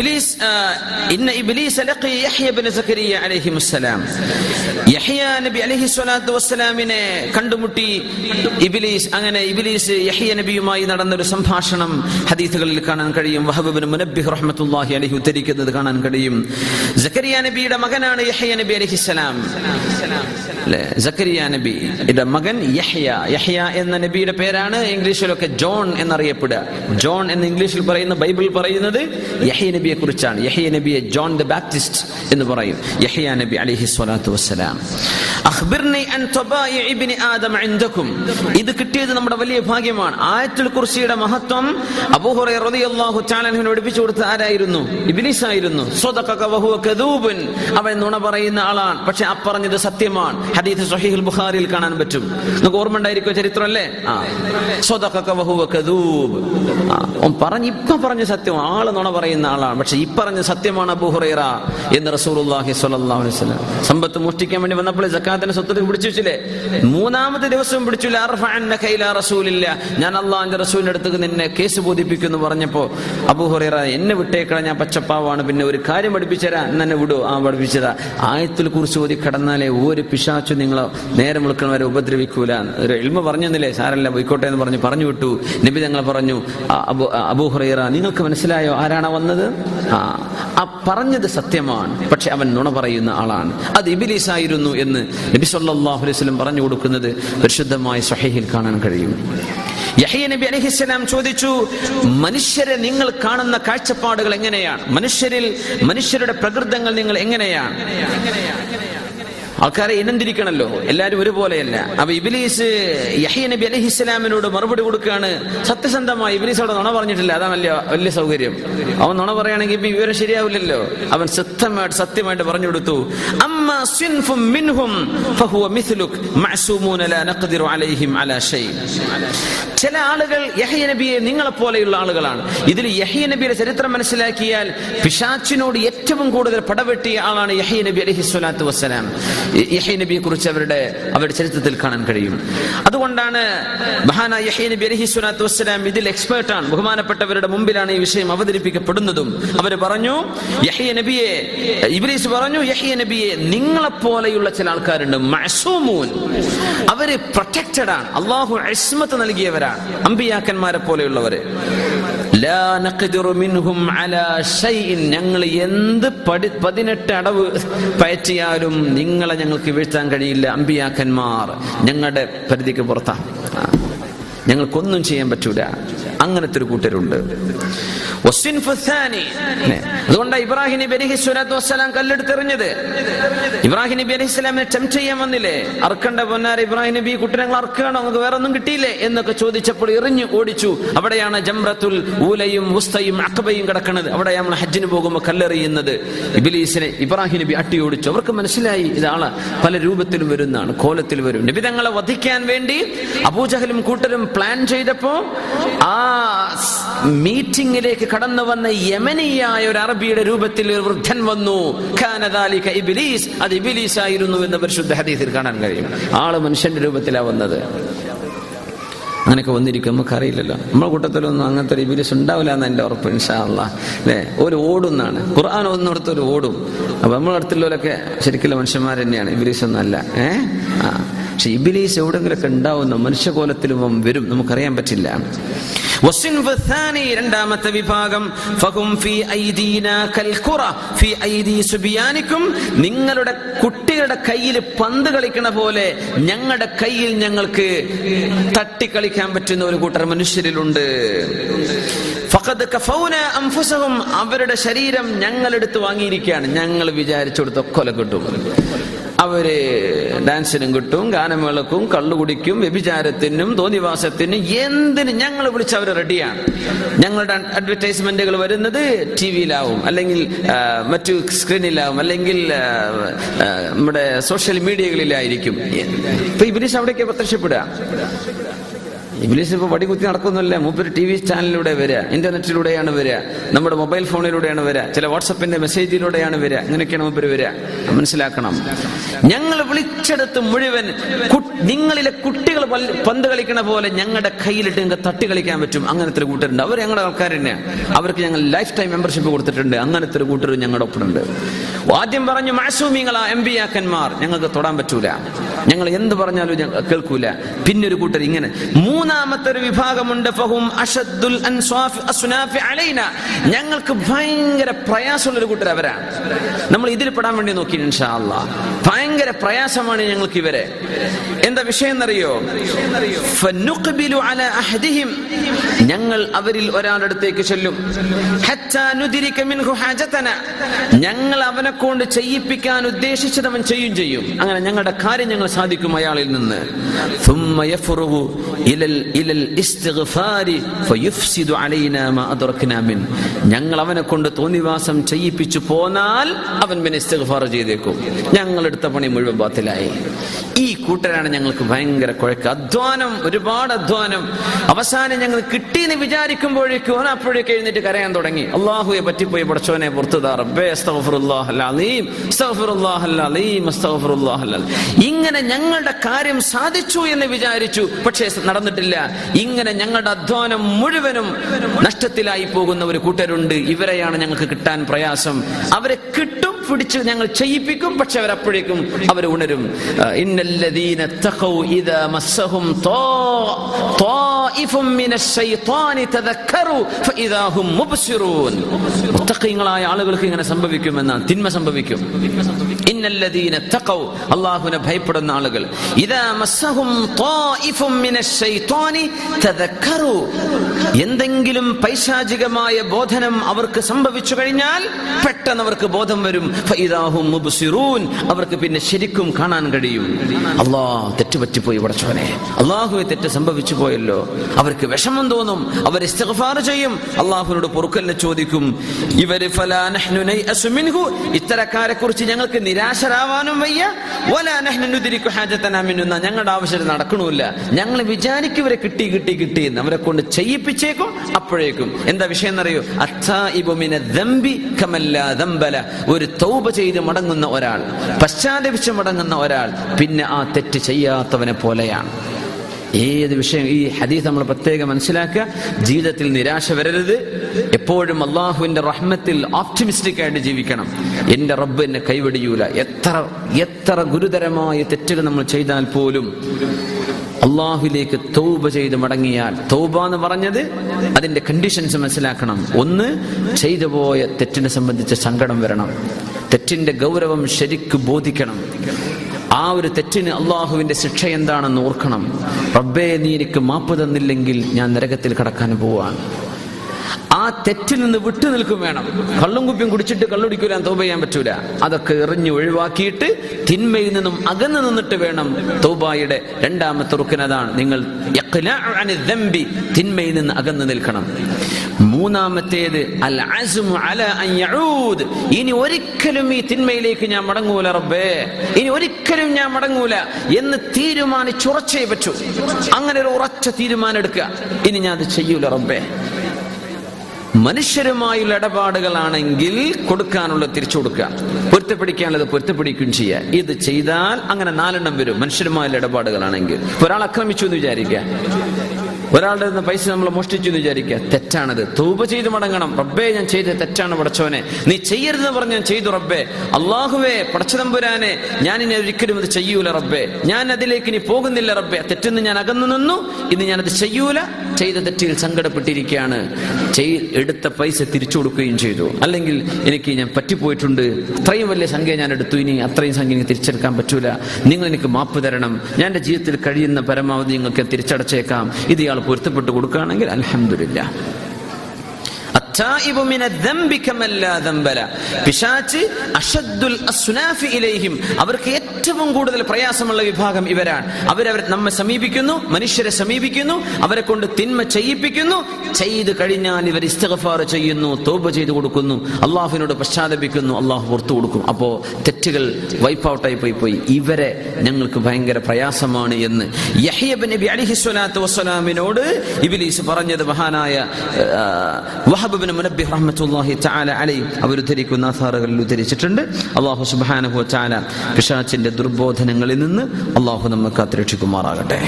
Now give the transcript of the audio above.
ഇബ്ലീസ് ഇന്ന ഇബ്ലീസ് ലഖി യഹ്യ ഇബ്നു സക്കരിയ അലൈഹിമുസ്സലാം യഹ്യ നബി അലൈഹി സ്വലാത്തു വസ്സലാമിനെ കണ്ടുമുട്ടി ഇബ്ലീസ് അങ്ങനെ ഇബ്ലീസ് യഹ്യ നബിയുമായി നടന്നൊരു സംഭാഷണം ഹദീസുകളിൽ കാണാൻ കഴിയും. വഹബ് ഇബ്നു മുനബ്ബിഹ് റഹ്മത്തുള്ളാഹി അലൈഹി ഉദ്ധരിക്കുന്നത് കാണാൻ കഴിയും. സക്കരിയ നബിയുടെ മകനാണ് യഹ്യ നബി അലൈഹിസ്സലാം അല്ലേ? സക്കരിയ നബിയുടെ മകൻ യഹ്യ. യഹ്യ എന്ന നബിയുടെ പേരാണ് ഇംഗ്ലീഷിലൊക്കെ ജോൺ എന്നറിയപ്പെടുക. ജോൺ എന്ന് ഇംഗ്ലീഷിൽ പറയുന്ന ബൈബിൾ പറയുന്നത് യഹ്യ നബിയെ കുറിച്ചാണ് യഹിയ നബിയെ ജോൺ ദ ബാപ്റ്റിസ്റ്റ് എന്ന് പറയും. യഹിയ നബി അലൈഹി സ്വലാത്തു വസ്സലാം. ഇത് കിട്ടിയത് നമ്മുടെ വലിയ ഭാഗ്യമാണ്. ആയത്തുൽ കുർസിയുടെ മഹത്വം അബൂ ഹുറൈറ റളിയല്ലാഹു തആല അൻഹുവിനെ പഠിപ്പിച്ചു കൊടുത്ത ആരായിരുന്നു? ഇബ്ലീസ് ആയിരുന്നു. സ്വദഖക വഹുവ കദൂബൻ. അവൻ നുണ പറയുന്ന ആളാണ്. പക്ഷെ ആ പറഞ്ഞത് സത്യമാണ്. ഹദീസ് സ്വഹീഹുൽ ബുഖാരിയിൽ കാണാൻ പറ്റും. നമുക്ക് ഓർമ്മ ഉണ്ടായിരിക്കും ചരിത്രം അല്ലേ? ആ. സ്വദഖക വഹുവ കദൂബ്. ഓൻ പറഞ്ഞ് ഇപ്പൊ പറഞ്ഞ സത്യം. ആൾ നുണ പറയുന്ന ആളാണ്. പക്ഷെ ഈ പറഞ്ഞ സത്യമാണ് അബുഹുറൈറ എന്ന് റസൂർഹി വസല്ലം. സമ്പത്ത് മോഷ്ടിക്കാൻ വേണ്ടി വന്നപ്പോൾ ജക്കാത്തിന്റെ സ്വത്ത് വെച്ചില്ലേ? മൂന്നാമത്തെ ദിവസം പിടിച്ചു "ലാ അർഫഅന്നക ഇലാ റസൂലില്ല. ഞാൻ അള്ളാഹിന്റെ റസൂലിന്റെ അടുത്ത് നിന്നെ കേസ് ബോധിപ്പിക്കുന്നു പറഞ്ഞപ്പോ അബുഹുറൈറ എന്നെ വിട്ടേക്കള ഞാൻ പച്ചപ്പാവാണ്. പിന്നെ ഒരു കാര്യം പഠിപ്പിച്ചരാ എന്നെ വിടൂ. ആ പഠിപ്പിച്ചതാ. ആയത്തിൽ കുറിച്ച് ഓതി കടന്നാലേ ഒരു പിശാച്ചു നിങ്ങളെ നേരം വിളിക്കണവരെ ഉപദ്രവിക്കൂല. ഒരു എൽമ പറഞ്ഞെന്നില്ലേ? സാരല്ല പോയിക്കോട്ടെ എന്ന് പറഞ്ഞ് പറഞ്ഞു വിട്ടു. നബി ഞങ്ങൾ പറഞ്ഞു "ആ, അബു അബുഹുറൈറ നിങ്ങൾക്ക് മനസ്സിലായോ ആരാണ് വന്നത്? ആ ആ പറഞ്ഞത് സത്യമാണ് പക്ഷെ അവൻ നുണ പറയുന്ന ആളാണ്. അത് ഇബിലീസ് ആയിരുന്നു എന്ന് നബി സല്ലല്ലാഹു അലൈഹി വസല്ലം പറഞ്ഞു കൊടുക്കുന്നത് പരിശുദ്ധമായ സ്വഹീഹിൽ കാണാൻ കഴിയും. യഹ്യ നബി അലൈഹിസ്സലാം ചോദിച്ചു മനുഷ്യരെ നിങ്ങൾ കാണുന്ന കാഴ്ചപ്പാടുകൾ എങ്ങനെയാണ്? മനുഷ്യരിൽ മനുഷ്യരുടെ പ്രകൃതങ്ങൾ നിങ്ങൾ എങ്ങനെയാണ്? ആൾക്കാരെ ഇനം തിരിക്കണല്ലോ എല്ലാരും ഒരുപോലെയല്ല അപ്പൊ ഇബിലീസ് യഹ്യ നബി അലഹി ഇസ്ലാമിനോട് മറുപടി കൊടുക്കുകയാണ് സത്യസന്ധമായി ഇബിലീസ് അവിടെ നുണ പറഞ്ഞിട്ടില്ല. അതാ വലിയ വലിയ സൗകര്യം. അവൻ നുണ പറയുകയാണെങ്കിൽ ഇപ്പൊ വിവരം ശരിയാവില്ലല്ലോ. അവൻ സത്യമായിട്ട് സത്യമായിട്ട് പറഞ്ഞു കൊടുത്തു. ചില ആളുകൾ യഹ്യ നബിയെ നിങ്ങളെ പോലെയുള്ള ആളുകളാണ്. ഇതിൽ യഹ്യ നബിയുടെ ചരിത്രം മനസ്സിലാക്കിയാൽ പിശാച്ചിനോട് ഏറ്റവും കൂടുതൽ പടവെട്ടിയ ആളാണ് യഹ്യ നബി അലഹി സ്വലാത്തു വസ്സലാം. യഹ്യ നബിയെ കുറിച്ച് അവരുടെ അവരുടെ ചരിത്രത്തിൽ കാണാൻ കഴിയും. അതുകൊണ്ടാണ് മഹാനായ യഹ്യ നബി അലഹി സ്വലാത്തു വസ്സലാം ഇതിൽ എക്സ്പേർട്ടാണ്. ബഹുമാനപ്പെട്ടവരുടെ മുമ്പിലാണ് ഈ വിഷയം അവതരിപ്പിക്കപ്പെടുന്നതും. അവർ പറഞ്ഞു യഹ്യ നബിയെ ഇബ്രീസ് പറഞ്ഞു യഹ്യ നബിയെ നിങ്ങളെ പോലെയുള്ള ചില ആൾക്കാരുണ്ട്. മസൂമൂൻ അവർ പ്രൊട്ടക്റ്റഡ് ആണ് അള്ളാഹു അസ്മത്ത് നൽകിയവരാണ്. അമ്പിയാക്കന്മാരെ പോലെയുള്ളവര്. ഞങ്ങൾ എന്ത് പടി പതിനെട്ട് അടവ് പയറ്റിയാലും നിങ്ങളെ ഞങ്ങൾക്ക് വീഴ്ത്താൻ കഴിയില്ല അമ്പിയാക്കന്മാർ. ഞങ്ങളുടെ പരിധിക്ക് പുറത്താ. ഞങ്ങൾക്കൊന്നും ചെയ്യാൻ പറ്റൂല. അങ്ങനത്തെ ഒരു കൂട്ടരുണ്ട്. അതുകൊണ്ടാണ് ഇബ്രാഹിം നബി അലൈഹി സ്വലാത്തു വസ്സലാം കല്ലെടുത്തെറിഞ്ഞത്. ഇബ്രാഹിം നബി അലഹി സ്വലാമിനെ ടെംപ്റ്റ് ചെയ്യാൻ വന്നില്ലേ? അർക്കണ്ട പൊന്നാർ ഇബ്രാഹിം നബി കുട്ടനങ്ങൾ അർക്കുകയാണോ? നമുക്ക് വേറെ ഒന്നും കിട്ടിയില്ലേ? എന്നൊക്കെ ചോദിച്ചപ്പോൾ എറിഞ്ഞു ഓടിച്ചു. അവിടെയാണ് ജംറത്തുൽ ഊലയും മുസ്തയും അക്കബയും കിടക്കുന്നത് അവിടെ നമ്മൾ ഹജ്ജിന് പോകുമ്പോൾ കല്ലെറിയുന്നത്. ഇബിലീസിനെ ഇബ്രാഹിം നബി അട്ടി ഓടിച്ചു. അവർക്ക് മനസ്സിലായി ഇതാൾ പല രൂപത്തിലും വരുന്നതാണ് കോലത്തിൽ വരും. നബി തങ്ങളെ വധിക്കാൻ വേണ്ടി അബൂജഹലും കൂട്ടരും പ്ലാൻ ചെയ്തപ്പോ ആ മീറ്റിംഗിലേക്ക് കടന്നു വന്ന യമനിയായ ഒരു അറബിയുടെ രൂപത്തിൽ ഒരു വൃദ്ധൻ വന്നു. ഖാനദാലിക ഇബിലീസ്. അത് ഇബിലീസ് ആയിരുന്നു എന്ന് പരിശുദ്ധ ഹദീസിൽ കാണാൻ കഴിയും. ആൾ മനുഷ്യന്റെ രൂപത്തിലാ വന്നത്. അങ്ങനെയൊക്കെ വന്നിരിക്കും. നമുക്കറിയില്ലല്ലോ. നമ്മുടെ കൂട്ടത്തിലൊന്നും അങ്ങനത്തെ ഒരു ഇബിലിസ് ഉണ്ടാവില്ല എന്ന് എന്റെ ഉറപ്പ് ഇൻഷാല്ല അല്ലേ? ഒരു ഓടുന്നാണ്. ഖുർആൻ ഒന്നിടത്ത് ഒരു ഓടും. അപ്പൊ നമ്മുടെ അടുത്തുള്ളവരൊക്കെ ശരിക്കുള്ള മനുഷ്യന്മാർ തന്നെയാണ്. ഇബിലിസ് ഒന്നല്ല ഏ? ആ. പക്ഷെ ഇബിലീസ് എവിടെങ്കിലൊക്കെ ഉണ്ടാവുന്ന മനുഷ്യകോലത്തിലും വരും. നമുക്കറിയാൻ പറ്റില്ല. രണ്ടാമത്തെ വിഭാഗം. നിങ്ങളുടെ കുട്ടികളുടെ കയ്യിൽ പന്ത് കളിക്കണ പോലെ ഞങ്ങളുടെ കയ്യിൽ ഞങ്ങൾക്ക് തട്ടിക്കളിക്കാൻ പറ്റുന്ന ഒരു കൂട്ടർ മനുഷ്യരിലുണ്ട്. അൻഫുസഹും അവരുടെ ശരീരം ഞങ്ങളെടുത്ത് വാങ്ങിയിരിക്കുകയാണ്. ഞങ്ങൾ വിചാരിച്ചു കൊടുത്ത കൊല കിട്ടും. അവർ ഡാൻസിനും കിട്ടും ഗാനമേളക്കും കള്ളുകുടിക്കും വ്യഭിചാരത്തിനും തോന്നിവാസത്തിനും എന്തിനും ഞങ്ങൾ വിളിച്ച് അവർ റെഡിയാണ്. ഞങ്ങളുടെ അഡ്വർടൈസ്മെന്റുകൾ വരുന്നത് ടി വിയിലാവും അല്ലെങ്കിൽ മറ്റു സ്ക്രീനിലാവും അല്ലെങ്കിൽ നമ്മുടെ സോഷ്യൽ മീഡിയകളിലായിരിക്കും ഇപ്പൊ ഇബിലിസ് അവിടേക്ക് പ്രത്യക്ഷപ്പെടുക. ഇംഗ്ലീഷ് ഇപ്പോൾ വടികുത്തി നടക്കുന്നില്ല? മൂപ്പര് ടി വി ചാനലിലൂടെ വരിക ഇന്റർനെറ്റിലൂടെയാണ് വരിക നമ്മുടെ മൊബൈൽ ഫോണിലൂടെയാണ് വരിക ചില വാട്സപ്പിന്റെ മെസ്സേജിലൂടെയാണ് വരിക ഇങ്ങനെയൊക്കെയാണ് മൂപ്പര് വരിക മനസ്സിലാക്കണം. ഞങ്ങൾ വിളിച്ചെടുത്ത് മുഴുവൻ നിങ്ങളിലെ കുട്ടികൾ പന്ത് കളിക്കണ പോലെ ഞങ്ങളുടെ കയ്യിലിട്ട് നിങ്ങൾക്ക് തട്ടി കളിക്കാൻ പറ്റും. അങ്ങനത്തെ കൂട്ടരുണ്ട്. അവർ ഞങ്ങളുടെ ആൾക്കാർ തന്നെയാണ്. അവർക്ക് ഞങ്ങൾ ലൈഫ് ടൈം മെമ്പർഷിപ്പ് കൊടുത്തിട്ടുണ്ട്. അങ്ങനത്തെ ഒരു കൂട്ടർ ഞങ്ങളുടെ ഒപ്പമുണ്ട്. ആദ്യം പറഞ്ഞു മാസൂമിങ്ങളാ എം ബി ആക്കന്മാർ ഞങ്ങൾക്ക് തൊടാൻ പറ്റൂല. ഞങ്ങൾ എന്ത് പറഞ്ഞാലും കേൾക്കൂല. പിന്നെ ഒരു കൂട്ടർ ഇങ്ങനെ മൂന്നാമത്തെ ഒരു വിഭാഗമുണ്ട്. ഫഹും അസ്നാഫി ഞങ്ങൾക്ക് ഭയങ്കര പ്രയാസമുള്ള ഒരു കൂട്ടർ അവരാണ്. നമ്മൾ ഇതിൽ പെടാൻ വേണ്ടി നോക്കി ഇൻഷാ ഭയങ്കര പ്രയാസമാണ് ഞങ്ങൾക്ക് ഇവരെ. എന്താ വിഷയം എന്നറിയോ? ഞങ്ങൾ അവരിൽ ഒരാളുടെ അടുത്തേക്ക് ചെല്ലും. ഞങ്ങൾ അവനെ കൊണ്ട് ചെയ്യിപ്പിക്കാൻ ഉദ്ദേശിച്ചത് അവൻ ചെയ്യും ചെയ്യും. അങ്ങനെ ഞങ്ങളുടെ കാര്യം ഞങ്ങൾ സാധിക്കും അയാളിൽ നിന്ന്. ഞങ്ങൾ അവനെ കൊണ്ട് തോന്നിവാസം ചെയ്യിപ്പിച്ചു പോന്നാൽ അവൻ പിന്നെ ഇസ്തിഗ്ഫാർ ചെയ്തേക്കും. ഞങ്ങൾ എടുത്ത പണി മുഴുവൻ ബാത്തിലായി. ഈ കൂട്ടരാണ് ഞങ്ങൾക്ക് ഭയങ്കര കുഴക്ക്. അധ്വാനം ഒരുപാട് അധ്വാനം. അവസാനം ഞങ്ങൾ കിട്ടിയെന്ന് വിചാരിക്കുമ്പോഴേക്കും ഓൻ അപ്പോഴേക്ക് എഴുന്നേറ്റ് കരയാൻ തുടങ്ങി. അള്ളാഹുയെ പറ്റിപ്പോയി പടച്ചോനെ പുറത്തുതാ റബ്ബേ ഇങ്ങനെ ഞങ്ങളുടെ കാര്യം സാധിച്ചു എന്ന് വിചാരിച്ചു. പക്ഷേ നടന്നിട്ട് പറ്റില്ല ഇങ്ങനെ ഞങ്ങളുടെ അധ്വാനം മുഴുവനും നഷ്ടത്തിലായി പോകുന്ന ഒരു കൂട്ടരുണ്ട്. ഇവരെയാണ് ഞങ്ങൾക്ക് കിട്ടാൻ പ്രയാസം. അവരെ കിട്ടും പിടിച്ച് ഞങ്ങൾ ചെയ്യിപ്പിക്കും പക്ഷെ അവരപ്പോഴേക്കും അവർ ഉണരും. ഇന്നല്ലദീന തഖൗ ഇദാ മസ്സഹും തോ തോ മുത്തക്കങ്ങളായ ആളുകൾക്ക് ഇങ്ങനെ സംഭവിക്കുമെന്നാണ് തിന്മ സംഭവിക്കും. ഇന്നല്ലദീന തഖൗ അല്ലാഹുനെ ഭയപ്പെടുന്ന ആളുകൾ. ഇദാ മസ്സഹും ത്വായിഫും മിനശ് ശൈത്വാനി തദക്കറു. എന്തെങ്കിലും പൈശാചികമായ ബോധനം അവർക്ക് സംഭവിച്ചു കഴിഞ്ഞാൽ പെട്ടെന്ന് അവർക്ക് ബോധം വരും. ഫൈദാഹും മുബ്സിറൂൻ അവർക്ക് പിന്നെ ശരിക്കും കാണാൻ കഴിയും. അല്ലാഹ് തെറ്റുപറ്റിപ്പോയി പടച്ചവനെ. അള്ളാഹുവെ തെറ്റ് സംഭവിച്ചു പോയല്ലോ. അവർക്ക് വിഷമം തോന്നും. അവർ ഇസ്തിഗ്ഫാർ ചെയ്യും. അള്ളാഹുവിനോട് പൊറുക്കലിനെ ചോദിക്കും. ഇവർ ഇത്തരക്കാരെ കുറിച്ച് ഞങ്ങൾക്ക് നിരാശരാവാനും വയ്യ. വലാ നഹ്നു നുദ്രിക്കു ഹാജതനാ മിൻഹു ഞങ്ങളുടെ ആവശ്യം നടക്കണമില്ല. ഞങ്ങൾ വിചാരിക്കും ഇവരെ കിട്ടി കിട്ടി കിട്ടി എന്ന്. അവരെ കൊണ്ട് ചെയ്യിപ്പിച്ചേക്കും അപ്പോഴേക്കും. എന്താ വിഷയം എന്നറിയോ? ദംബല. ഒരു തൗബ ചെയ്ത് മടങ്ങുന്ന ഒരാൾ പശ്ചാത്തപിച്ച് മടങ്ങുന്ന ഒരാൾ പിന്നെ ആ തെറ്റ് ചെയ്യാത്തവനെ പോലെയാണ്. ഏത് വിഷയം ഈ ഹദീസ് നമ്മൾ പ്രത്യേകം മനസ്സിലാക്കുക? ജീവിതത്തിൽ നിരാശ വരരുത്. എപ്പോഴും അള്ളാഹുവിന്റെ റഹ്മത്തിൽ ഓപ്റ്റിമിസ്റ്റിക് ആയിട്ട് ജീവിക്കണം. എന്റെ റബ്ബ് എന്നെ കൈവടിയൂല. എത്ര എത്ര ഗുരുതരമായ തെറ്റുകൾ നമ്മൾ ചെയ്താൽ പോലും അള്ളാഹുലേക്ക് തൗബ ചെയ്ത് മടങ്ങിയാൽ തൗബ എന്ന് പറഞ്ഞത് അതിന്റെ കണ്ടീഷൻസ് മനസ്സിലാക്കണം. ഒന്ന് ചെയ്തു പോയ തെറ്റിനെ സംബന്ധിച്ച് സങ്കടം വരണം. തെറ്റിന്റെ ഗൗരവം ശരിക്ക് ബോധിക്കണം. ആ ഒരു തെറ്റിന് അള്ളാഹുവിന്റെ ശിക്ഷ എന്താണെന്ന് ഓർക്കണം. റബ്ബേ നീ എനിക്ക് മാപ്പ് തന്നില്ലെങ്കിൽ ഞാൻ നരകത്തിൽ കടക്കാൻ പോവാണ്. ആ തെറ്റിൽ നിന്ന് വിട്ടു നിൽക്കും വേണം. കള്ളും കുപ്പിയും കുടിച്ചിട്ട് കള്ളുടിക്കൂലാൻ തോപ ചെയ്യാൻ പറ്റൂല. അതൊക്കെ എറിഞ്ഞു ഒഴിവാക്കിയിട്ട് തിന്മയിൽ നിന്നും അകന്നു നിന്നിട്ട് വേണം തോബായുടെ രണ്ടാമത്തെ റുക്കിനതാണ് നിങ്ങൾ തിന്മയിൽ നിന്ന് അകന്നു നിൽക്കണം. മൂന്നാമത്തേത് അൽ ഇനി ഒരിക്കലും ഈ തിന്മയിലേക്ക് ഞാൻ മടങ്ങൂല റബ്ബേ. ഇനി ഒരിക്കലും ഞാൻ മടങ്ങൂല എന്ന് തീരുമാനിച്ചുറച്ചേ പറ്റൂ. അങ്ങനെ ഒരു ഉറച്ച തീരുമാനം എടുക്കുക. ഇനി ഞാൻ അത് ചെയ്യൂല റബ്ബേ. മനുഷ്യരുമായുള്ള ഇടപാടുകളാണെങ്കിൽ കൊടുക്കാനുള്ള തിരിച്ചു കൊടുക്കുക. പൊരുത്തപ്പിടിക്കാനുള്ളത് പൊരുത്തപ്പിടിക്കുകയും ചെയ്യുക. ഇത് ചെയ്താൽ അങ്ങനെ നാലെണ്ണം വരും മനുഷ്യരുമായുള്ള ഇടപാടുകളാണെങ്കിൽ. ഒരാൾ ആക്രമിച്ചു എന്ന് വിചാരിക്കുക. ഒരാളുടെ നിന്ന് പൈസ നമ്മൾ മോഷ്ടിച്ചു എന്ന് വിചാരിക്കുക. തെറ്റാണത്. തൂപ ചെയ്ത് മടങ്ങണം. റബ്ബേ ഞാൻ ചെയ്ത തെറ്റാണ് പടച്ചോനെ നീ ചെയ്യരുതെന്ന് പറഞ്ഞ് ഞാൻ ചെയ്തു റബ്ബേ. അള്ളാഹുവേ പടച്ചതമ്പുരാനെ ഞാൻ ഇനി ഒരിക്കലും അത് ചെയ്യൂല റബ്ബേ. ഞാൻ അതിലേക്ക് ഇനി പോകുന്നില്ല റബ്ബേ. തെറ്റെന്ന് ഞാൻ അകന്നു നിന്നു. ഇന്ന് ഞാനത് ചെയ്യൂല. ചെയ്ത തെറ്റിൽ സങ്കടപ്പെട്ടിരിക്കുകയാണ്. എടുത്ത പൈസ തിരിച്ചു കൊടുക്കുകയും ചെയ്തു. അല്ലെങ്കിൽ എനിക്ക് ഞാൻ പറ്റിപ്പോയിട്ടുണ്ട്. അത്രയും വലിയ സംഖ്യ ഞാൻ എടുത്തു. ഇനി അത്രയും സംഖ്യ എനിക്ക് തിരിച്ചെടുക്കാൻ പറ്റൂല. നിങ്ങൾ എനിക്ക് മാപ്പ് തരണം. ഞാൻ എന്റെ ജീവിതത്തിൽ കഴിയുന്ന പരമാവധി നിങ്ങൾക്ക് തിരിച്ചടച്ചേക്കാം. ഇത് ഇയാൾ പൊരുത്തപ്പെട്ട് കൊടുക്കുകയാണെങ്കിൽ അലഹമില്ല പിശാച്ച് അഷദ്ദുൽ ഇലൈഹിം. അവർക്ക് ഏറ്റവും കൂടുതൽ പ്രയാസമുള്ള വിഭാഗം ഇവരാണ്. അവരവർ നമ്മെ സമീപിക്കുന്നു മനുഷ്യരെ സമീപിക്കുന്നു അവരെ കൊണ്ട് തിന്മ ചെയ്യിപ്പിക്കുന്നു. ചെയ്തു കഴിഞ്ഞാൽ ഇവർ ഇസ്തഗഫാർ ചെയ്യുന്നു തോപ ചെയ്തു കൊടുക്കുന്നു. അള്ളാഹുവിനോട് പശ്ചാത്തപിക്കുന്നു അള്ളാഹു പുറത്തു കൊടുക്കും. അപ്പോ തെറ്റുകൾ വൈപ്പ് ഔട്ടായി പോയി പോയി. ഇവരെ ഞങ്ങൾക്ക് ഭയങ്കര പ്രയാസമാണ് എന്ന്. യഹ്യബ് നബി അലിഹി സ്വലാത്തു വസ്സലാമിനോട് ഇബിലീസ് പറഞ്ഞത് മഹാനായ വഹബ് ബിൻ റഹ്മത്തുല്ലാഹി റഹ്മത്തുള്ളാഹി തആല അലൈഹി. അവരുദ്ധരിക്കുന്ന അസാറുകളിൽ ഉദ്ധരിച്ചിട്ടുണ്ട്. സുബ്ഹാനഹു വ തആല പിശാചിന്റെ ദുർബോധനങ്ങളിൽ നിന്ന് അള്ളാഹു നമുക്ക് കാത്തുരക്ഷിക്കുമാറാകട്ടെ.